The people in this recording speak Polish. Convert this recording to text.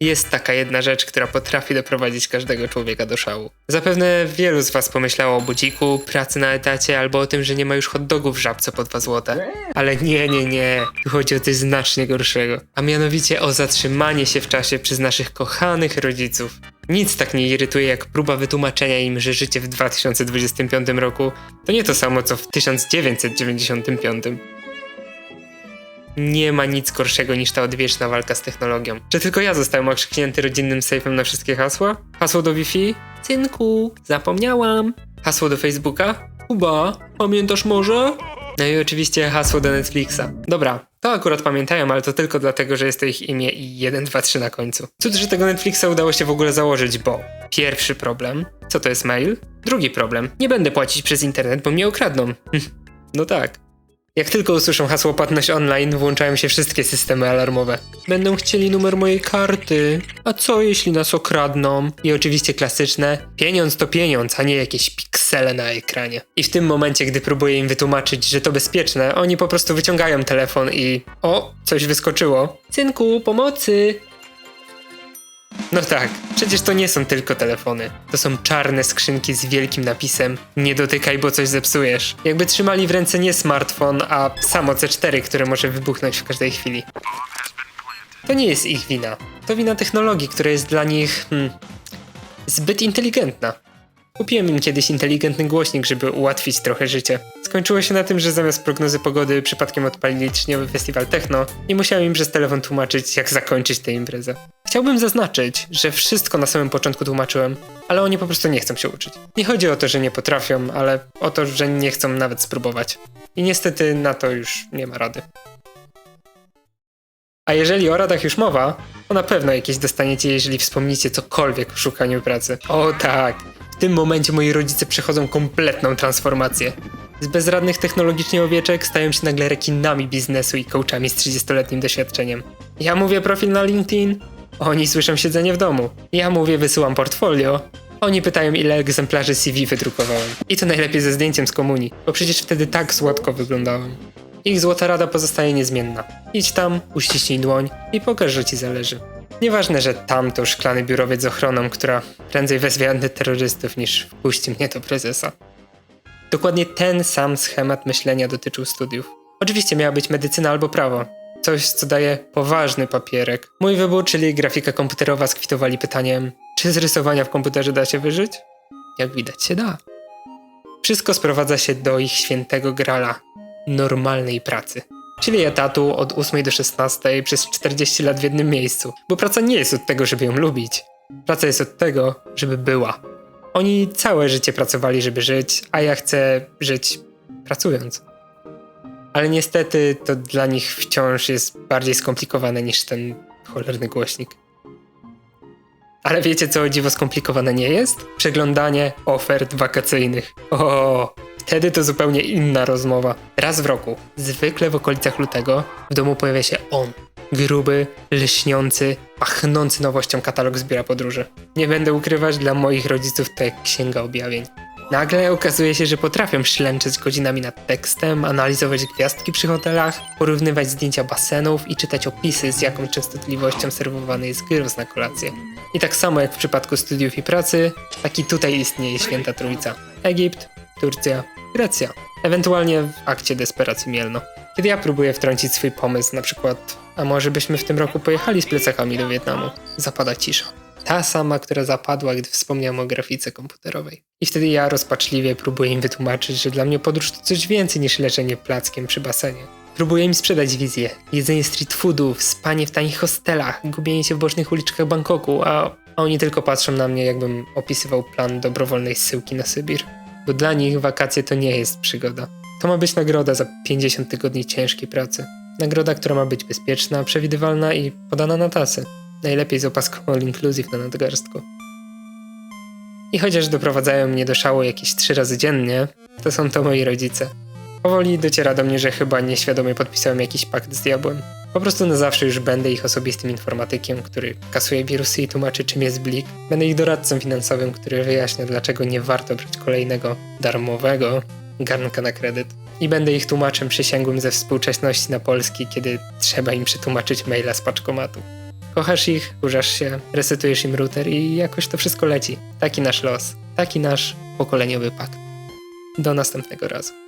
Jest taka jedna rzecz, która potrafi doprowadzić każdego człowieka do szału. Zapewne wielu z was pomyślało o budziku, pracy na etacie albo o tym, że nie ma już hot dogów w żabce po 2 złote. Ale nie, nie, nie. Tu chodzi o coś znacznie gorszego. A mianowicie o zatrzymanie się w czasie przez naszych kochanych rodziców. Nic tak nie irytuje jak próba wytłumaczenia im, że życie w 2025 roku to nie to samo co w 1995. Nie ma nic gorszego niż ta odwieczna walka z technologią. Czy tylko ja zostałem okrzyknięty rodzinnym sejfem na wszystkie hasła? Hasło do Wi-Fi? Cynku, zapomniałam. Hasło do Facebooka? Kuba, pamiętasz może? No i oczywiście hasło do Netflixa. Dobra, to akurat pamiętają, ale to tylko dlatego, że jest to ich imię i 1, 2, 3 na końcu. Cud, że tego Netflixa udało się w ogóle założyć, bo pierwszy problem, co to jest mail? Drugi problem, nie będę płacić przez internet, bo mnie okradną. no tak. Jak tylko usłyszą hasło płatność online, włączają się wszystkie systemy alarmowe. Będą chcieli numer mojej karty. A co jeśli nas okradną? I oczywiście klasyczne: pieniądz to pieniądz, a nie jakieś piksele na ekranie. I w tym momencie, gdy próbuję im wytłumaczyć, że to bezpieczne, oni po prostu wyciągają telefon i. O, coś wyskoczyło. Synku, pomocy! No tak, przecież to nie są tylko telefony. To są czarne skrzynki z wielkim napisem Nie dotykaj, bo coś zepsujesz. Jakby trzymali w ręce nie smartfon, a samo C4, które może wybuchnąć w każdej chwili. To nie jest ich wina. To wina technologii, która jest dla nich hmm, zbyt inteligentna. Kupiłem im kiedyś inteligentny głośnik, żeby ułatwić trochę życie. Skończyło się na tym, że zamiast prognozy pogody przypadkiem odpalili trzyniowy festiwal techno i musiałem im przez telefon tłumaczyć, jak zakończyć tę imprezę. Chciałbym zaznaczyć, że wszystko na samym początku tłumaczyłem, ale oni po prostu nie chcą się uczyć. Nie chodzi o to, że nie potrafią, ale o to, że nie chcą nawet spróbować. I niestety na to już nie ma rady. A jeżeli o radach już mowa, to na pewno jakieś dostaniecie, jeżeli wspomnicie cokolwiek o szukaniu pracy. O tak, w tym momencie moi rodzice przechodzą kompletną transformację. Z bezradnych technologicznie owieczek stają się nagle rekinami biznesu i coachami z 30-letnim doświadczeniem. Ja mówię profil na LinkedIn, oni słyszą siedzenie w domu. Ja mówię wysyłam portfolio, oni pytają ile egzemplarzy CV wydrukowałem. I to najlepiej ze zdjęciem z komunii, bo przecież wtedy tak słodko wyglądałem. Ich złota rada pozostaje niezmienna. Idź tam, uściśnij dłoń i pokaż, że ci zależy. Nieważne, że tam to szklany biurowiec z ochroną, która prędzej wezwie antyterrorystów niż wpuści mnie do prezesa. Dokładnie ten sam schemat myślenia dotyczył studiów. Oczywiście miała być medycyna albo prawo. Coś, co daje poważny papierek. Mój wybór, czyli grafika komputerowa, skwitowali pytaniem, czy z rysowania w komputerze da się wyżyć? Jak widać się da. Wszystko sprowadza się do ich świętego grala normalnej pracy. Czyli etatu od 8 do 16 przez 40 lat w jednym miejscu. Bo praca nie jest od tego, żeby ją lubić. Praca jest od tego, żeby była. Oni całe życie pracowali, żeby żyć, a ja chcę żyć pracując. Ale niestety to dla nich wciąż jest bardziej skomplikowane niż ten cholerny głośnik. Ale wiecie co dziwo skomplikowane nie jest? Przeglądanie ofert wakacyjnych. O, wtedy to zupełnie inna rozmowa. Raz w roku, zwykle w okolicach lutego, w domu pojawia się on. Gruby, lśniący, pachnący nowością katalog z biura podróży. Nie będę ukrywać, dla moich rodziców to jak księga objawień. Nagle okazuje się, że potrafią ślęczeć godzinami nad tekstem, analizować gwiazdki przy hotelach, porównywać zdjęcia basenów i czytać opisy, z jaką częstotliwością serwowany jest gyros na kolację. I tak samo jak w przypadku studiów i pracy, tak i tutaj istnieje święta trójca. Egipt, Turcja, Grecja. Ewentualnie w akcie desperacji Mielno. Kiedy ja próbuję wtrącić swój pomysł, na przykład, a może byśmy w tym roku pojechali z plecakami do Wietnamu, zapada cisza. Ta sama, która zapadła, gdy wspomniałem o grafice komputerowej. I wtedy ja rozpaczliwie próbuję im wytłumaczyć, że dla mnie podróż to coś więcej niż leczenie plackiem przy basenie. Próbuję im sprzedać wizję. Jedzenie street foodów, spanie w tanich hostelach, gubienie się w bocznych uliczkach Bangkoku, a oni tylko patrzą na mnie, jakbym opisywał plan dobrowolnej zsyłki na Sybir. Bo dla nich wakacje to nie jest przygoda. To ma być nagroda za 50 tygodni ciężkiej pracy. Nagroda, która ma być bezpieczna, przewidywalna i podana na tasy. Najlepiej z opaską all inclusive na nadgarstku. I chociaż doprowadzają mnie do szału jakieś trzy razy dziennie, to są to moi rodzice. Powoli dociera do mnie, że chyba nieświadomie podpisałem jakiś pakt z diabłem. Po prostu na zawsze już będę ich osobistym informatykiem, który kasuje wirusy i tłumaczy czym jest Blik. Będę ich doradcą finansowym, który wyjaśnia dlaczego nie warto brać kolejnego darmowego garnka na kredyt. I będę ich tłumaczem przysięgłym ze współczesności na polski, kiedy trzeba im przetłumaczyć maila z paczkomatu. Kochasz ich, kurzasz się, resetujesz im router i jakoś to wszystko leci. Taki nasz los. Taki nasz pokoleniowy pakt. Do następnego razu.